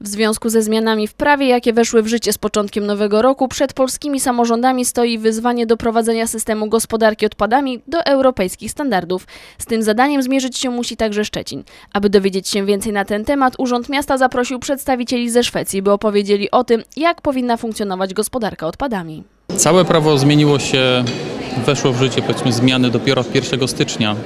W związku ze zmianami w prawie, jakie weszły w życie z początkiem nowego roku, przed polskimi samorządami stoi wyzwanie doprowadzenia systemu gospodarki odpadami do europejskich standardów. Z tym zadaniem zmierzyć się musi także Szczecin. Aby dowiedzieć się więcej na ten temat, Urząd Miasta zaprosił przedstawicieli ze Szwecji, by opowiedzieli o tym, jak powinna funkcjonować gospodarka odpadami. Całe prawo zmieniło się, weszło w życie powiedzmy zmiany dopiero od 1 stycznia,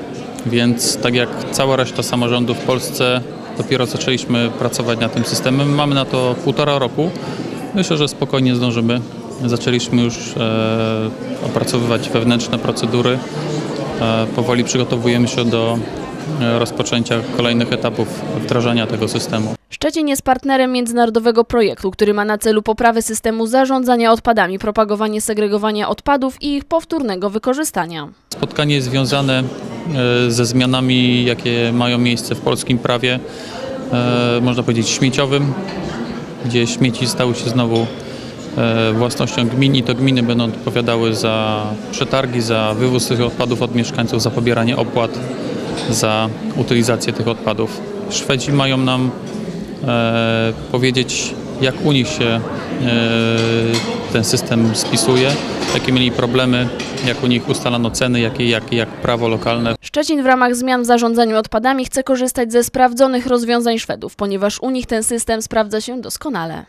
więc tak jak cała reszta samorządów w Polsce dopiero zaczęliśmy pracować nad tym systemem. Mamy na to półtora roku. Myślę, że spokojnie zdążymy. Zaczęliśmy już e, opracowywać wewnętrzne procedury. E, powoli przygotowujemy się do e, rozpoczęcia kolejnych etapów wdrażania tego systemu. Szczecin jest partnerem międzynarodowego projektu, który ma na celu poprawę systemu zarządzania odpadami, propagowanie segregowania odpadów i ich powtórnego wykorzystania. Spotkanie jest związane e, ze zmianami, jakie mają miejsce w polskim prawie, e, można powiedzieć śmieciowym, gdzie śmieci stały się znowu e, własnością gmin i to gminy będą odpowiadały za przetargi, za wywóz tych odpadów od mieszkańców, za pobieranie opłat, za utylizację tych odpadów. Szwedzi mają nam powiedzieć, jak u nich się e, ten system spisuje, jakie mieli problemy, jak u nich ustalano ceny, jak, jak, jak prawo lokalne Szczecin w ramach zmian w zarządzaniu odpadami chce korzystać ze sprawdzonych rozwiązań Szwedów, ponieważ u nich ten system sprawdza się doskonale.